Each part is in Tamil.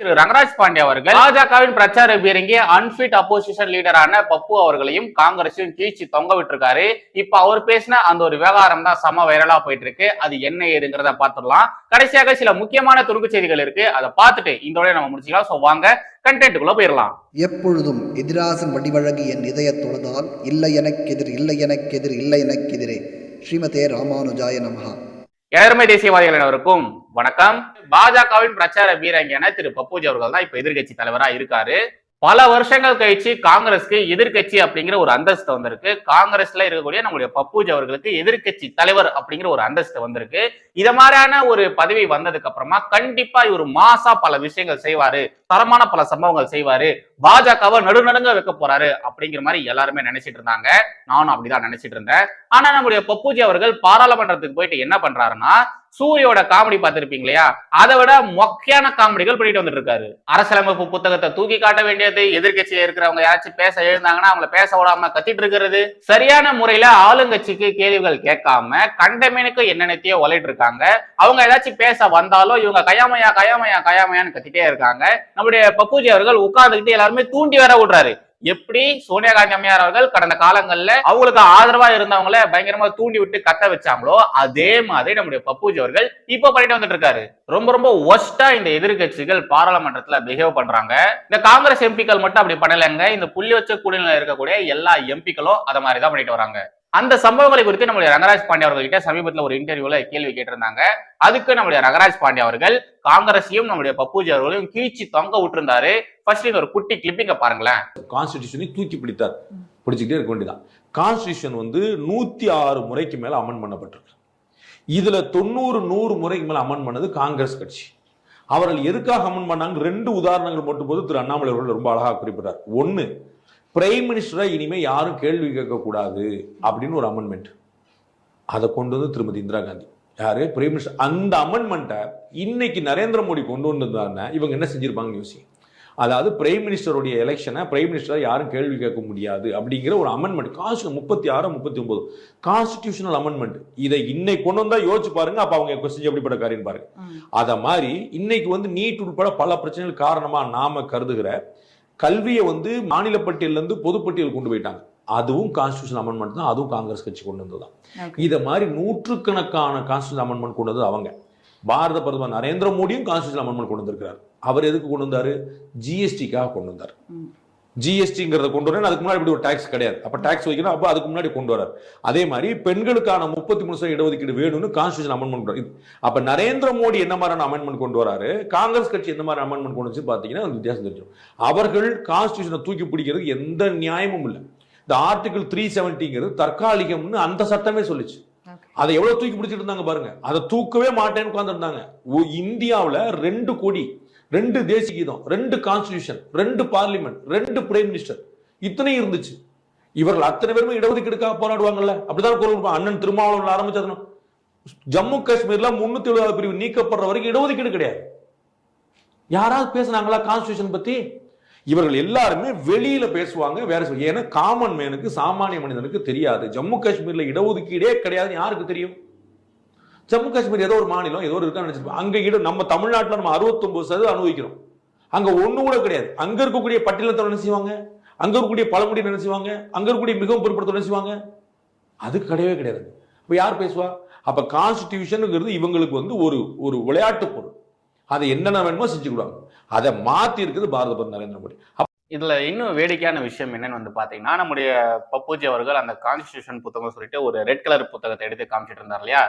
திரு ரங்கராஜ் பாண்டே அவர்கள் பாஜகவின் பிரச்சார பீரங்கி அன்பிட் அப்போசிஷன் லீடரான பப்பு அவர்களையும் காங்கிரஸையும் கீழ்ச்சி தொங்க விட்டுருக்காரு. இப்ப அவர் பேசின அந்த ஒரு விவகாரம் தான் சம வைரலா போயிட்டு இருக்கு அது என்ன ஏதுங்கிறத பார்த்துடலாம் கடைசியாக சில முக்கியமான துணுக்கு செய்திகள் இருக்கு. அதை பார்த்துட்டு இந்த உடைய நம்ம முடிச்சுக்கலாம். சோ வாங்க கண்டென்ட்டுக்குள்ள போயிடலாம். எப்பொழுதும் எதிராசன் வடிவழகு என் இதயத் தொழுதால் இல்லை எனக்கெதிர் இல்லை எனக்கெதிர் இல்லை எனக்கெதிரே ஸ்ரீமதே ராமானுஜாய நமஹா. எல்லாருமே தேசியவாதிகள் அனைவருக்கும் வணக்கம். பாஜகவின் பிரச்சார பீரங்கியான திரு பப்பூஜி அவர்கள் தான் இப்ப எதிர்க்கட்சி தலைவரா இருக்காரு. பல வருஷங்கள் கழிச்சு காங்கிரஸ்க்கு எதிர்க்கட்சி அப்படிங்கிற ஒரு அந்தஸ்து வந்திருக்கு. காங்கிரஸ்ல இருக்கக்கூடிய நம்முடைய பப்பூஜி அவர்களுக்கு எதிர்க்கட்சி தலைவர் அப்படிங்கிற ஒரு அந்தஸ்து வந்திருக்கு. இத மாதிரியான ஒரு பதவி வந்ததுக்கு அப்புறமா கண்டிப்பா இவர் மாசா பல விஷயங்கள் செய்வாரு. தரமான பல சம்பவங்கள் செய்வாரு. பாஜகவை நடுநடுங்க வைக்க போறாரு அப்படிங்கிற மாதிரி எல்லாருமே நினைச்சிட்டு இருந்தாங்க. நானும் அப்படிதான் நினைச்சிட்டு இருந்தேன். ஆனா நம்முடைய பப்பூஜி அவர்கள் பாராளுமன்றத்துக்கு போயிட்டு என்ன பண்றாருன்னா சூரியோட காமெடி பார்த்திருப்பீங்க இல்லையா அதை விட மொக்கையான காமெடிகள் பண்ணிட்டு வந்துட்டு இருக்காரு. அரசியலமைப்பு புத்தகத்தை தூக்கி காட்ட வேண்டியது எதிர்க்கட்சியில இருக்கிறவங்க யாராச்சும் பேச எழுந்தாங்கன்னா அவங்கள பேச விடாம கத்திட்டு இருக்கிறது. சரியான முறையில ஆளுங்கட்சிக்கு கேள்விகள் கேட்காம கண்டமேனுக்கு என்னென்னத்தையோ ஒலைட்டு இருக்காங்க. அவங்க ஏதாச்சும் பேச வந்தாலும் இவங்க கயாமையா கயாமையா கயாமையான்னு கத்திட்டே இருக்காங்க. நம்முடைய பப்புஜி அவர்கள் உட்கார்ந்துக்கிட்டு எல்லாருமே தூண்டி வர விடுறாரு எப்படி சோனியா காந்தி அம்மையார் அவர்கள் கடந்த காலங்கள்ல அவங்களுக்கு ஆதரவா இருந்தவங்கள பயங்கரமா தூண்டி விட்டு கத்த வச்சாங்களோ அதே மாதிரி நம்முடைய பப்பூஜி அவர்கள் இப்ப பண்ணிட்டு வந்துட்டு இருக்காரு ரொம்ப ரொம்ப ஒஸ்டா இந்த எதிர்கட்சிகள் பாராளுமன்றத்துல பிஹேவ் பண்றாங்க. இந்த காங்கிரஸ் எம்பிக்கள் மட்டும் அப்படி பண்ணலைங்க. இந்த புள்ளி வச்ச கூடல இருக்கக்கூடிய எல்லா எம்பிக்களும் அதை மாதிரி தான் பண்ணிட்டு வராங்க. அந்த சம்பவங்களை குறித்து நம்முடைய ரங்கராஜ் பாண்டிய அவர்கள்கிட்ட சமீபத்தில் சமீபத்துல ஒரு இன்டர்வியூல கேள்வி கேட்டிருந்தாங்க. அதுக்கு நம்முடைய ரங்கராஜ் பாண்டிய அவர்கள் காங்கிரஸையும் நம்முடைய பப்பூஜி அவர்களையும் கீழ்ச்சி தொங்க விட்டுருந்தாரு. ஃபர்ஸ்ட் இந்த ஒரு குட்டி கிளிப்பிங்க பாருங்களேன். கான்ஸ்டிடியூஷனை தூக்கி பிடித்தார். பிடிச்சிக்கிட்டே இருக்க வேண்டியதான் கான்ஸ்டிடியூஷன் வந்து நூத்தி ஆறு முறைக்கு மேல அமன் பண்ணப்பட்டிருக்கு. இதுல தொண்ணூறு நூறு முறைக்கு மேல அமன் பண்ணது காங்கிரஸ் கட்சி. அவர்கள் எதுக்காக அமன் பண்ணாங்க? ரெண்டு உதாரணங்கள் மட்டும் போது திரு அண்ணாமலை அவர்கள் ரொம்ப அழகா குறிப்பிட்டார். ஒன்னு பிரைம் மினிஸ்டரை இனிமே யாரும் கேள்வி கேட்கக்கூடாது அப்படின்னு ஒரு அமெண்ட்மெண்ட் அதை கொண்டு வந்து திருமதி இந்திரா காந்தி. யாரு? பிரைம் மினிஸ்டர் அந்த அமெண்ட்மெண்ட்டை இன்னைக்கு நரேந்திர மோடி கொண்டு வந்திருந்தாருன்னா இவங்க என்ன செஞ்சிருப்பாங்கன்னு யோசிங்க. அதாவது பிரைம் மினிஸ்டருடைய எலெக்ஷனை பிரைம் மினிஸ்டரை யாரும் கேள்வி கேட்க முடியாது அப்படிங்கிற ஒரு அமெண்ட்மெண்ட் கான்ஸ்டியூஷன் முப்பத்தி ஆறு முப்பத்தி ஒன்பது. கான்ஸ்டிடியூஷனல் அமெண்ட்மெண்ட் இதை இன்னைக்கு கொண்டு வந்தா யோசிச்சு பாருங்க அப்ப அவங்க கொஸ்டின் எப்படிப்பட்ட காரியம் பாருங்க. அத மாதிரி இன்னைக்கு வந்து நீட் உட்பட பல பிரச்சனைகள் காரணமா நாம கருதுகிற கல்வியை வந்து மாநில பட்டியல்ல இருந்து பொதுப்பட்டியல் கொண்டு போயிட்டாங்க. அதுவும் கான்ஸ்டியூஷன் அமெண்ட்மெண்ட் தான் அதுவும் காங்கிரஸ் கட்சி கொண்டு வந்ததுதான். இத மாதிரி நூற்றுக்கணக்கான கான்ஸ்டியூஷன் அமெண்ட்மெண்ட் கொண்டு வந்தது அவங்க. பாரத பிரதமர் நரேந்திர மோடியும் கான்ஸ்டியூஷன் அமெண்ட்மெண்ட் கொண்டு வந்திருக்கிறார். அவர் எதுக்கு கொண்டு வந்தாரு? ஜிஎஸ்டிக்காக கொண்டு வந்தார். ஜிஎஸ்டிங்கிறத கொண்டு வரேன். அதுக்கு முன்னாடி இப்படி ஒரு டாக்ஸ் கிடையாது. அப்ப டாக்ஸ் வைக்கணும். அப்ப அதுக்கு முன்னாடி கொண்டு வரார். அதே மாதிரி பெண்களுக்கான முப்பத்தி மூணு சதவீத இடஒதுக்கீடு வேணும்னு கான்ஸ்டியூஷன் அமெண்ட்மெண்ட் கொண்டு. அப்ப நரேந்திர மோடி என்ன மாதிரியான அமெண்ட்மெண்ட் கொண்டு வராரு? காங்கிரஸ் கட்சி எந்த மாதிரி அமெண்ட்மெண்ட் கொண்டு வந்து பாத்தீங்கன்னா அது வித்தியாசம் தெரிஞ்சிடும். அவர்கள் கான்ஸ்டியூஷனை தூக்கி பிடிக்கிறதுக்கு எந்த நியாயமும் இல்லை. இந்த ஆர்டிகல் த்ரீ செவன்டிங்கிறது தற்காலிகம்னு அந்த சட்டமே சொல்லுச்சு. அதை எவ்வளவு தூக்கி பிடிச்சிட்டு இருந்தாங்க பாருங்க. அதை தூக்கவே மாட்டேன்னு உட்கார்ந்துருந்தாங்க. இந்தியாவுல ரெண்டு கோடி ரெண்டு தேசிய கீதம் ரெண்டு கான்ஸ்டியூஷன் ரெண்டு பார்லிமெண்ட் ரெண்டு பிரைம் மினிஸ்டர் இத்தனை இருந்துச்சு. இவர்கள் அத்தனை பேருமே இடஒதுக்கீடுக்காக போராடுவாங்கல்ல. அப்படிதான் குரல் அண்ணன் திருமாவளவன் ஆரம்பிச்சதுனா ஜம்மு காஷ்மீர்ல முன்னூத்தி எழுபது பிரிவு நீக்கப்படுற வரைக்கும் இடஒதுக்கீடு கிடையாது. யாராவது பேசுனாங்களா கான்ஸ்டியூஷன் பத்தி? இவர்கள் எல்லாருமே வெளியில பேசுவாங்க வேற சொல்ல ஏன்னா காமன் மேனுக்கு சாமானிய மனிதனுக்கு தெரியாது. ஜம்மு காஷ்மீர்ல இடஒதுக்கீடே கிடையாதுன்னு யாருக்கு தெரியும்? ஜம்மு காஷ்மீர் ஏதோ ஒரு மாநிலம் ஏதோ ஒரு இருக்கான்னு நினைச்சிருப்போம். அங்கே நம்ம தமிழ்நாட்டில் நம்ம 69% சதவீதம் அனுபவிக்கிறோம். அங்கே ஒன்றும் கூட கிடையாது. அங்கே இருக்கக்கூடிய பட்டியலத்தை என்ன செய்வாங்க? இருக்கக்கூடிய பழங்குடி என்ன செய்வாங்க? இருக்கக்கூடிய மிகவும் பொருட்படுத்த என்ன செய்வாங்க? அது கிடையவே கிடையாது. இப்போ யார் பேசுவா? அப்போ கான்ஸ்டியூஷனுங்கிறது இவங்களுக்கு வந்து ஒரு ஒரு விளையாட்டு பொருள். அதை என்னென்ன வேணுமோ செஞ்சுக்கிடுவாங்க அதை மாற்றி இருக்குது பாரத பிரதமர் நரேந்திர மோடி. இதில் இன்னும் வேடிக்கையான விஷயம் என்னன்னு வந்து பார்த்தீங்கன்னா நம்முடைய பப்பூஜி அவர்கள் அந்த கான்ஸ்டியூஷன் புத்தகம் சொல்லிட்டு ஒரு ரெட் கலர் புத்தகத்தை எடுத்து காமிச்சிட்டு இருந்தார் இல்லையா?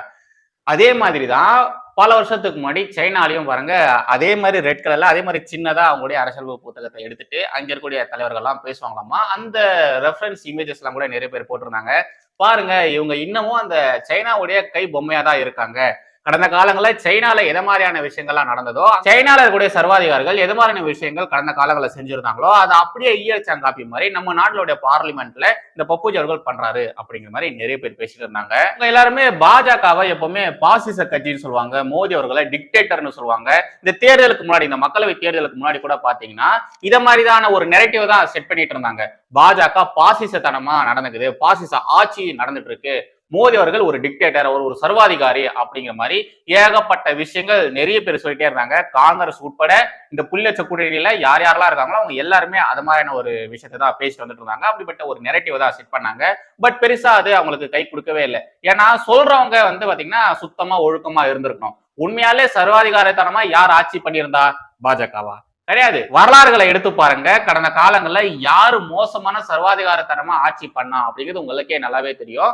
அதே மாதிரி தான் பல வருஷத்துக்கு முன்னாடி சைனாலையும் பாருங்க அதே மாதிரி ரெட் கலர்ல அதே மாதிரி சின்னதா அவங்களுடைய அரசியல் புத்தகத்தை எடுத்துட்டு அங்க இருக்கக்கூடிய தலைவர்கள்லாம் பேசுவாங்களாமா? அந்த ரெஃபரன்ஸ் இமேஜஸ் எல்லாம் கூட நிறைய பேர் போட்டிருந்தாங்க. பாருங்க இவங்க இன்னமும் அந்த சைனாவுடைய கை பொம்மையா தான் இருக்காங்க. கடந்த காலங்களில் சைனால எது மாதிரியான விஷயங்கள்லாம் நடந்ததோ சைனால இருக்கக்கூடிய சர்வாதிகாரிகள் எது மாதிரியான விஷயங்கள் கடந்த காலங்களில் செஞ்சிருந்தாங்களோ அதை அப்படியே ஈயச்சாங்காப்பி மாதிரி நம்ம நாட்டிலுடைய பார்லிமெண்ட்ல இந்த பப்புஜி அவர்கள் பண்றாரு அப்படிங்கிற மாதிரி நிறைய பேர் பேசிட்டு இருந்தாங்க. இவங்க எல்லாருமே பாஜகவை எப்பவுமே பாசிச கட்சின்னு சொல்லுவாங்க மோடி அவர்களை டிக்டேட்டர்னு சொல்லுவாங்க. இந்த தேர்தலுக்கு முன்னாடி இந்த மக்களவை தேர்தலுக்கு முன்னாடி கூட பாத்தீங்கன்னா இத மாதிரிதான ஒரு நெரட்டிவ் தான் செட் பண்ணிட்டு இருந்தாங்க. பாஜக பாசிசத்தனமா நடந்துக்குது பாசிச ஆட்சி நடந்துட்டு இருக்கு. மோடி அவர்கள் ஒரு டிக்டேட்டர் ஒரு ஒரு சர்வாதிகாரி அப்படிங்கிற மாதிரி ஏகப்பட்ட விஷயங்கள் நிறைய பேர் சொல்லிட்டே இருந்தாங்க. காங்கிரஸ் உட்பட இந்த புள்ளச்ச கூட்டணியில யார் யாரெல்லாம் இருக்காங்களோ அவங்க எல்லாருமே அது மாதிரியான ஒரு விஷயத்தை தான் பேசிட்டு வந்துட்டு இருந்தாங்க. அப்படிப்பட்ட ஒரு நெரட்டிவ் தான் செட் பண்ணாங்க. பட் பெருசா அது அவங்களுக்கு கை கொடுக்கவே இல்லை. ஏன்னா சொல்றவங்க வந்து பாத்தீங்கன்னா சுத்தமா ஒழுக்கமா இருந்திருக்கணும். உண்மையாலே சர்வாதிகாரத்தனமா யார் ஆட்சி பண்ணியிருந்தா? பாஜகவா? கிடையாது. வரலாறுகளை எடுத்து பாருங்க. கடந்த காலங்கள்ல யாரு மோசமான சர்வாதிகாரத்தனமா ஆட்சி பண்ணா அப்படிங்கிறது உங்களுக்கே நல்லாவே தெரியும்.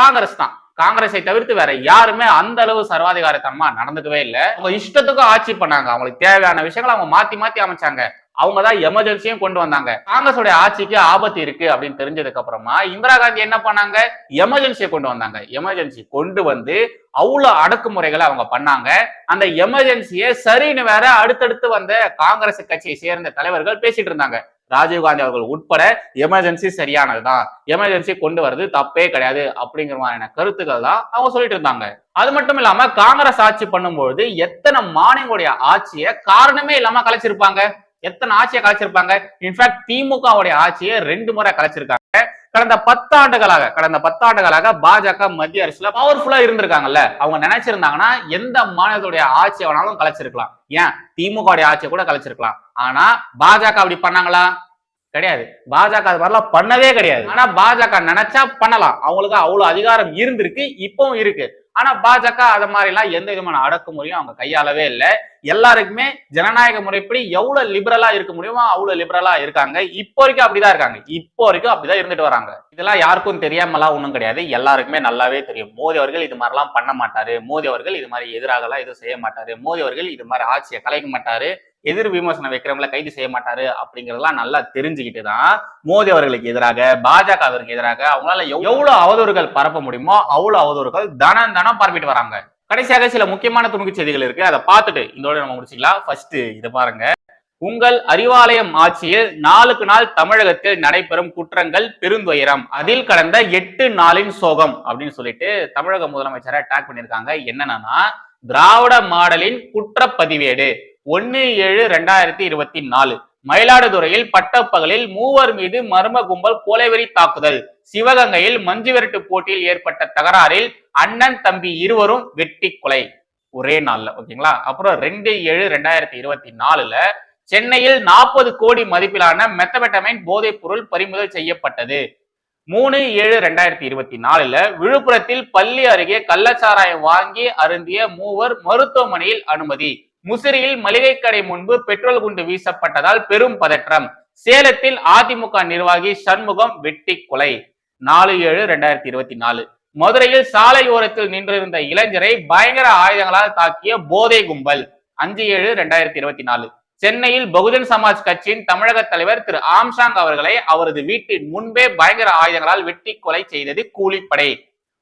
காங்கிரஸ் தான். காங்கிரஸை தவிர்த்து வேற யாருமே அந்த அளவு சர்வாதிகாரத்தனமா நடந்துக்கவே இல்லை. அவங்க இஷ்டத்துக்கும் ஆட்சி பண்ணாங்க. அவங்களுக்கு தேவையான விஷயங்களை அவங்க மாத்தி மாத்தி அமைச்சாங்க. அவங்க தான் எமர்ஜென்சியும் கொண்டு வந்தாங்க. காங்கிரஸோட ஆட்சிக்கு ஆபத்து இருக்கு அப்படின்னு தெரிஞ்சதுக்கு அப்புறமா இந்திரா காந்தி என்ன பண்ணாங்க? எமர்ஜென்சியை கொண்டு வந்தாங்க. எமர்ஜென்சி கொண்டு வந்து அவ்வளவு அடக்குமுறைகளை அவங்க பண்ணாங்க. அந்த எமர்ஜென்சியை சரின்னு வேற அடுத்தடுத்து வந்த காங்கிரஸ் கட்சியை சேர்ந்த தலைவர்கள் பேசிட்டு இருந்தாங்க. ராஜீவ்காந்தி அவர்கள் உட்பட எமர்ஜென்சி சரியானதுதான். எமர்ஜென்சி கொண்டு வர்றது தப்பே கிடையாது அப்படிங்கிற மாதிரியான கருத்துக்கள் தான் அவங்க சொல்லிட்டு இருந்தாங்க. அது மட்டும் இல்லாம காங்கிரஸ் ஆட்சி பண்ணும்போது எத்தனை மாநிலங்களுடைய ஆட்சியை காரணமே இல்லாம கலைச்சிருப்பாங்க. எத்தனை ஆட்சியை கலைச்சிருப்பாங்க? இன்ஃபேக்ட் திமுகவுடைய ஆட்சியை ரெண்டு முறை கலைச்சிருக்காங்க. கடந்த பத்தாண்டுகளாக கடந்த பத்தாண்டுகளாக பாஜக மத்திய அரசுல பவர்ஃபுல்லா இருந்திருக்காங்கல்ல. அவங்க நினைச்சிருந்தாங்கன்னா எந்த மாநிலத்துடைய ஆட்சியை வேணாலும் கலைச்சிருக்கலாம். ஏன்? திமுக ஆட்சியை கூட கலைச்சிருக்கலாம். ஆனா பாஜக அப்படி பண்ணாங்களா? கிடையாது. பாஜக அது மாதிரிலாம் பண்ணவே கிடையாது. ஆனா பாஜக நினைச்சா பண்ணலாம். அவங்களுக்கு அவ்வளவு அதிகாரம் இருந்திருக்கு இப்பவும் இருக்கு. ஆனா பாஜக அது மாதிரி எல்லாம் எந்த விதமான அடக்குமுறையும் அவங்க கையாளவே இல்லை. எல்லாருக்குமே ஜனநாயக முறைப்படி எவ்வளவு லிபரலா இருக்க முடியுமோ அவ்வளவு லிபரலா இருக்காங்க. இப்போ வரைக்கும் அப்படிதான் இருக்காங்க. இப்போ வரைக்கும் அப்படிதான் இருந்துட்டு வராங்க. இதெல்லாம் யாருக்கும் தெரியாமலாம் ஒண்ணும் கிடையாது. எல்லாருக்குமே நல்லாவே தெரியும். மோடி அவர்கள் இது மாதிரிலாம் பண்ண மாட்டாரு. மோடி அவர்கள் இது மாதிரி எதிராகலாம் எதுவும் செய்ய மாட்டாரு. மோடி அவர்கள் இது மாதிரி ஆட்சியை கலைக்க மாட்டாரு. எதிர் விமர்சனம் வைக்கிறவங்கள கைது செய்ய மாட்டாரு அப்படிங்கறதெல்லாம் நல்லா தெரிஞ்சுக்கிட்டு தான் மோடி அவர்களுக்கு எதிராக பாஜகவிற்கு எதிராக அவங்களால எவ்வளவு அவதூறுகள் பரப்ப முடியுமோ அவ்வளவு அவதூறுகள் தனம் தனம் பரப்பிட்டு வராங்க. கடைசியாக சில முக்கியமான துணுக்கு செய்திகள் இருக்கு. அதை பார்த்துட்டு இதோட நம்ம முடிச்சுக்கலாம். ஃபர்ஸ்ட் இதை பாருங்க. உங்கள் அறிவாலயம் ஆட்சியில் நாளுக்கு நாள் தமிழகத்தில் நடைபெறும் குற்றங்கள் பெருந்துயரம். அதில் கடந்த எட்டு நாளின் சோகம் அப்படின்னு சொல்லிட்டு தமிழக முதலமைச்சரை அட்டாக் பண்ணியிருக்காங்க. என்னன்னா திராவிட மாடலின் குற்றப்பதிவேடு ஒன்னு ஏழு ரெண்டாயிரத்தி இருபத்தி நாலு மயிலாடுதுறையில் பட்டப்பகலில் மூவர் மீது மர்ம கும்பல் கொலைவெறி தாக்குதல். சிவகங்கையில் மஞ்சு விரட்டு போட்டியில் ஏற்பட்ட தகராறில் அண்ணன் தம்பி இருவரும் வெட்டி கொலை. ஒரே நாள்ல ஓகேங்களா? அப்புறம் ரெண்டு ஏழு ரெண்டாயிரத்தி இருபத்தி நாலுல சென்னையில் நாற்பது கோடி மதிப்பிலான மெத்தமெட்டமைன் போதைப் பொருள் பறிமுதல் செய்யப்பட்டது. மூணு ஏழு ரெண்டாயிரத்தி இருபத்தி நாலுல விழுப்புரத்தில் பள்ளி அருகே கள்ளச்சாராயம் வாங்கி அருந்திய மூவர் மருத்துவமனையில் அனுமதி. முசிறியில் மளிகை கடை முன்பு பெட்ரோல் குண்டு வீசப்பட்டதால் பெரும் பதற்றம். சேலத்தில் அதிமுக நிர்வாகி சண்முகம் வெட்டி கொலை. நாலு ஏழு ரெண்டாயிரத்தி இருபத்தி நாலு. மதுரையில் சாலையோரத்தில் நின்றிருந்த இளைஞரை பயங்கர ஆயுதங்களால் தாக்கிய போதை கும்பல். அஞ்சு ஏழு ரெண்டாயிரத்தி இருபத்தி நாலு. சென்னையில் பகுஜன் சமாஜ் கட்சியின் தமிழக தலைவர் திரு ஆம்சாங் அவர்களை அவரது வீட்டின் முன்பே பயங்கர ஆயுதங்களால் வெட்டி கொலை செய்தது கூலிப்படை.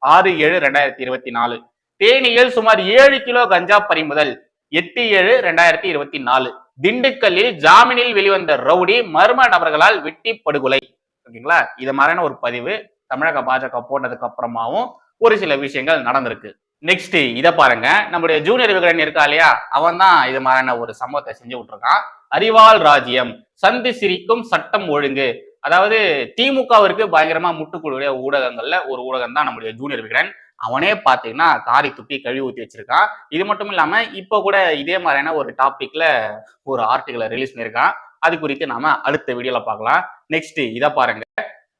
ஆறு ஏழு ரெண்டாயிரத்தி இருபத்தி நாலு. தேனியில் சுமார் ஏழு கிலோ கஞ்சா பறிமுதல். எட்டு ஏழு ரெண்டாயிரத்தி இருபத்தி நாலு. திண்டுக்கல்லில் ஜாமீனில் வெளிவந்த ரவுடி மர்ம நபர்களால் வெட்டி படுகொலை ஓகேங்களா? இது மாதிரியான ஒரு பதிவு தமிழக பாஜக போட்டதுக்கு அப்புறமாவும் ஒரு சில விஷயங்கள் நடந்திருக்கு. நெக்ஸ்ட் இதை பாருங்க. நம்முடைய ஜூனியர் விகடன் இருக்கா இல்லையா? அவன் தான் இது மாதிரியான ஒரு சம்பவத்தை செஞ்சு விட்டுருக்கான். அறிவால் ராஜ்யம் சந்தி சிரிக்கும் சட்டம் ஒழுங்கு. அதாவது திமுகவிற்கு பயங்கரமா முட்டுக்கூடிய ஊடகங்கள்ல ஒரு ஊடகம் தான் நம்முடைய ஜூனியர் விகடன். அவனே பார்த்தீங்கன்னா காரி துப்பி கழுவி ஊற்றி வச்சிருக்கான். இது மட்டும் இல்லாமல் இப்போ கூட இதே மாதிரியான ஒரு டாப்பிக்கில் ஒரு ஆர்டிகளை ரிலீஸ் பண்ணியிருக்கான். அது குறித்து நாம அடுத்த வீடியோல பார்க்கலாம். நெக்ஸ்ட் இதை பாருங்க.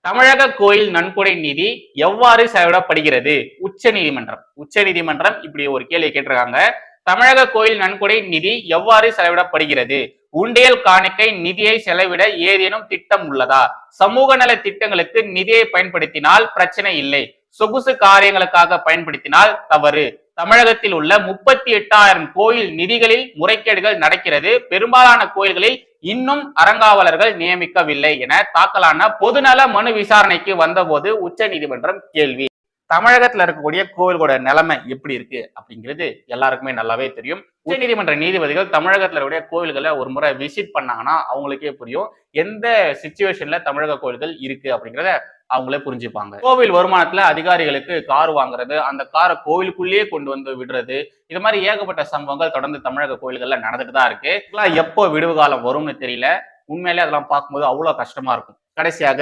தமிழக கோயில் நன்கொடை நிதி எவ்வாறு செலவிடப்படுகிறது? உச்ச நீதிமன்றம். உச்ச நீதிமன்றம் இப்படி ஒரு கேள்வி கேட்டிருக்காங்க. தமிழக கோயில் நன்கொடை நிதி எவ்வாறு செலவிடப்படுகிறது? உண்டியல் காணிக்கை நிதியை செலவிட ஏதேனும் திட்டம் உள்ளதா? சமூக நல திட்டங்களுக்கு நிதியை பயன்படுத்தினால் பிரச்சனை இல்லை. சொகுசு காரியங்களுக்காக பயன்படுத்தினால் தவறு. தமிழகத்தில் உள்ள முப்பத்தி எட்டாயிரம் கோயில் நிதிகளில் முறைகேடுகள் நடக்கிறது. பெரும்பாலான கோயில்களில் இன்னும் அறங்காவலர்கள் நியமிக்கவில்லை என தாக்கலான பொதுநல மனு விசாரணைக்கு வந்தபோது உச்ச நீதிமன்றம் கேள்வி. தமிழகத்துல இருக்கக்கூடிய கோவில்களோட நிலைமை எப்படி இருக்கு? அப்படிங்கிறது எல்லாருக்குமே நல்லாவே தெரியும். உச்சநீதிமன்ற நீதிபதிகள் தமிழகத்துல உடைய கோவில்களை ஒரு முறை விசிட் பண்ணாங்கன்னா அவங்களுக்கே புரியும். எந்த சுச்சுவேஷன்ல தமிழக கோவில்கள் இருக்கு அப்படிங்கிறத அவங்களே புரிஞ்சுப்பாங்க. கோவில் வருமானத்துல அதிகாரிகளுக்கு கார் வாங்குறது அந்த காரை கோவிலுக்குள்ளேயே கொண்டு வந்து விடுறது இது மாதிரி ஏகப்பட்ட சம்பவங்கள் தொடர்ந்து தமிழக கோவில்கள்ல நடந்துட்டு தான் இருக்கு. இதெல்லாம் எப்போ விடுவு காலம் வரும்னு தெரியல. உண்மையிலே அதெல்லாம் பார்க்கும்போது அவ்வளவு கஷ்டமா இருக்கும். கடைசியாக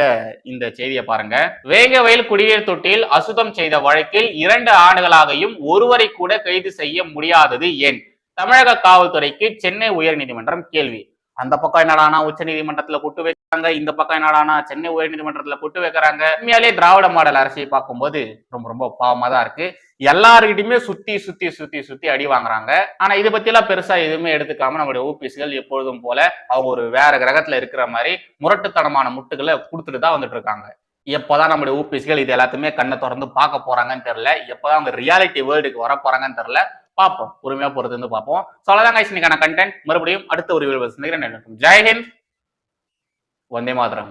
இந்த செய்தியை பாருங்க. வேங்கவயல் குடிநீர் தொட்டியில் அசுத்தம் செய்த வழக்கில் இரண்டு ஆண்டுகளாகவும் ஒருவரை கூட கைது செய்ய முடியாதது ஏன்? தமிழக காவல்துறைக்கு சென்னை உயர்நீதிமன்றம் கேள்வி. அந்த பக்கம் என்னடானா உச்ச நீதிமன்றத்துல கூட்டு வைக்கிறாங்க இந்த பக்கம் என்னடானா சென்னை உயர்நீதிமன்றத்துல கூட்டு வைக்கிறாங்க. உண்மையாலே திராவிட மாடல் அரசியை பார்க்கும்போது ரொம்ப ரொம்ப பாவமா தான் இருக்கு. எல்லாருக்கிட்டையுமே சுத்தி சுத்தி சுத்தி சுத்தி அடி வாங்குறாங்க. ஆனா இதை பத்தி எல்லாம் பெருசா எதுவுமே எடுத்துக்காம நம்மளுடைய ஓபிஎஸ்கள் எப்பொழுதும் போல அவங்க ஒரு வேற கிரகத்துல இருக்கிற மாதிரி முரட்டுத்தனமான முட்டுகளை கொடுத்துட்டு தான் வந்துட்டு இருக்காங்க. எப்போதான் நம்மளுடைய ஊபிஸ்கள் இது எல்லாத்தையுமே கண்ணை திறந்து பார்க்க போறாங்கன்னு தெரியல. எப்போதான் அவங்க ரியாலிட்டி வேர்ல்டுக்கு வர போறாங்கன்னு தெரியல. பார்ப்போம். பொறுமையா பொறுத்து வந்து பார்ப்போம். ஸோ அவ்வளோதான் guys. இன்னைக்கான கண்டென்ட் மறுபடியும் அடுத்த ஒரு வீடியோ சந்திக்கிறேன். ஜெய்ஹிந்த் வந்தே மாதரம்.